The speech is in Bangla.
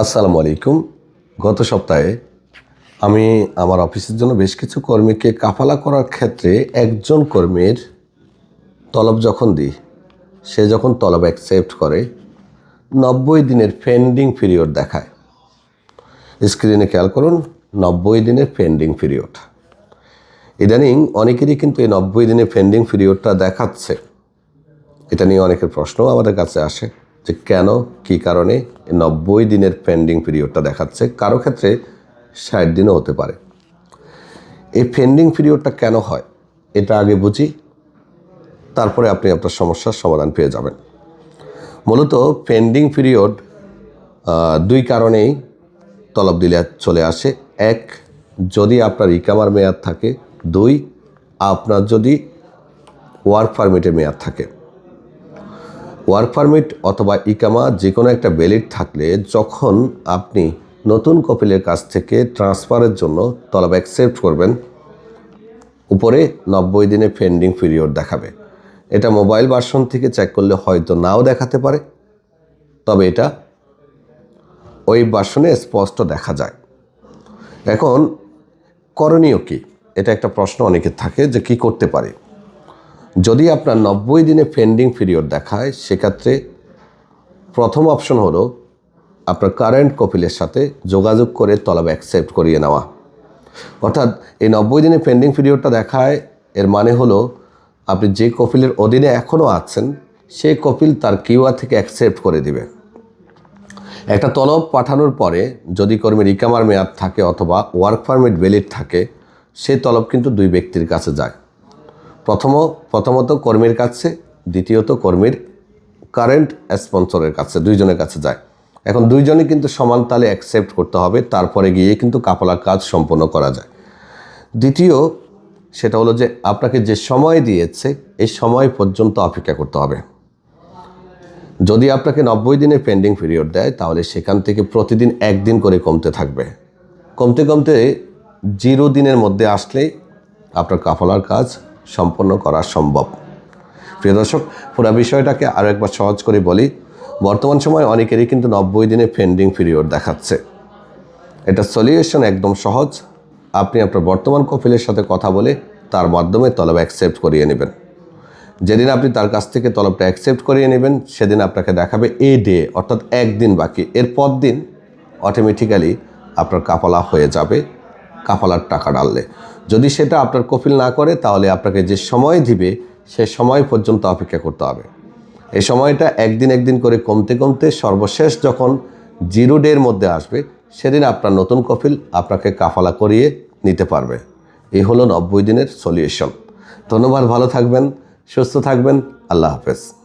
আসসালামু আলাইকুম। গত সপ্তাহে আমি আমার অফিসের জন্য বেশ কিছু কর্মীকে কাফালা করার ক্ষেত্রে একজন কর্মীর তলব যখন দিই, সে যখন তলব অ্যাকসেপ্ট করে, নব্বই দিনের পেন্ডিং পিরিয়ড দেখায়। স্ক্রিনে খেয়াল করুন, নব্বই দিনের পেন্ডিং পিরিয়ড ইদানিং অনেকেরই কিন্তু এই নব্বই দিনের পেন্ডিং পিরিয়ডটা দেখাচ্ছে। এটা নিয়ে অনেকের প্রশ্নও আমাদের কাছে আসে। যে কেন, কি কারণে নব্বই দিনের পেন্ডিং পিরিয়ডটা দেখাচ্ছে, কারও ক্ষেত্রে ষাট দিনও হতে পারে। এই পেন্ডিং পিরিয়ডটা কেন হয়, এটা আগে বুঝি, তারপরে আপনি আপনার সমস্যার সমাধান পেয়ে যাবেন। মূলত পেন্ডিং পিরিয়ড দুই কারণেই তলব দিলে চলে আসে। এক, যদি আপনার ইকামার মেয়াদ থাকে। দুই, আপনার যদি ওয়ার্ক পারমিটের মেয়াদ থাকে। ওয়ার্ক পারমিট অথবা ইকামা যে কোনো একটা ভ্যালিড থাকলে যখন আপনি নতুন কপিলের কাছ থেকে ট্রান্সফারের জন্য তলব অ্যাকসেপ্ট করবেন, উপরে নব্বই দিনে পেন্ডিং পিরিয়ড দেখাবে। এটা মোবাইল ভার্সন থেকে চেক করলে হয়তো নাও দেখাতে পারে, তবে এটা ওই ভার্সনে স্পষ্ট দেখা যায়। এখন করণীয় কি? এটা একটা প্রশ্ন অনেকের থাকে যে কি করতে পারে? যদি আপনার নব্বই দিনে পেন্ডিং পিরিয়ড দেখায়, সেক্ষেত্রে প্রথম অপশন হলো আপনার কারেন্ট কপিলের সাথে যোগাযোগ করে তলব অ্যাকসেপ্ট করিয়ে নেওয়া। অর্থাৎ এই নব্বই দিনে পেন্ডিং পিরিয়ডটা দেখায়, এর মানে হলো আপনি যে কপিলের অধীনে এখনও আছেন, সেই কপিল তার কিউআর থেকে অ্যাকসেপ্ট করে দিবে। একটা তলব পাঠানোর পরে যদি কর্মীর ইকামার মেয়াদ থাকে অথবা ওয়ার্ক পারমিট ভ্যালিড থাকে সে তলব কিন্তু দুই ব্যক্তির কাছে যায়। প্রথম, প্রথমত কর্মীর কাছে, দ্বিতীয়ত কর্মীর কারেন্ট স্পন্সরের কাছে, দুইজনের কাছে যায়। এখন দুইজনে কিন্তু সমান তালে অ্যাকসেপ্ট করতে হবে, তারপরে গিয়ে কিন্তু কাপলার কাজ সম্পন্ন করা যায়। দ্বিতীয় সেটা হলো যে আপনাকে যে সময় দিয়েছে, এই সময় পর্যন্ত অপেক্ষা করতে হবে। যদি আপনাকে নব্বই দিনের পেন্ডিং পিরিয়ড দেয়, তাহলে সেখান থেকে প্রতিদিন একদিন করে কমতে থাকবে। কমতে কমতে জিরো দিনের মধ্যে আসলেই আপনার কাফলার কাজ সম্পন্ন করা সম্ভব। প্রিয় দর্শক, পুরো বিষয়টাকে আরও একবার সহজ করে বলি, বর্তমান সময় অনেকেরই কিন্তু নব্বই দিনে পেন্ডিং পিরিয়ড দেখাচ্ছে। এটা সলিউশন একদম সহজ। আপনি আপনার বর্তমান কপিলের সাথে কথা বলে তার মাধ্যমে তলব অ্যাকসেপ্ট করিয়ে নেবেন। যেদিন আপনি তার কাছ থেকে তলবটা অ্যাকসেপ্ট করিয়ে নেবেন, সেদিন আপনাকে দেখাবে এ ডে অর্থাৎ একদিন বাকি। এর পর দিন অটোমেটিক্যালি আপনার কাপালা হয়ে যাবে। কাপালার টাকা ডাললে যদি সেটা আপনার কপিল না করে, তাহলে আপনাকে যে সময় দিবে, সে সময় পর্যন্ত অপেক্ষা করতে হবে। এই সময়টা একদিন একদিন করে কমতে কমতে সর্বশেষ যখন জিরো ডের মধ্যে আসবে, সেদিন আপনার নতুন কপিল আপনাকে কাফালা করিয়ে নিতে পারবে। এই হলো নব্বই দিনের সলিউশন। ধন্যবাদ, ভালো থাকবেন, সুস্থ থাকবেন, আল্লাহ হাফেজ।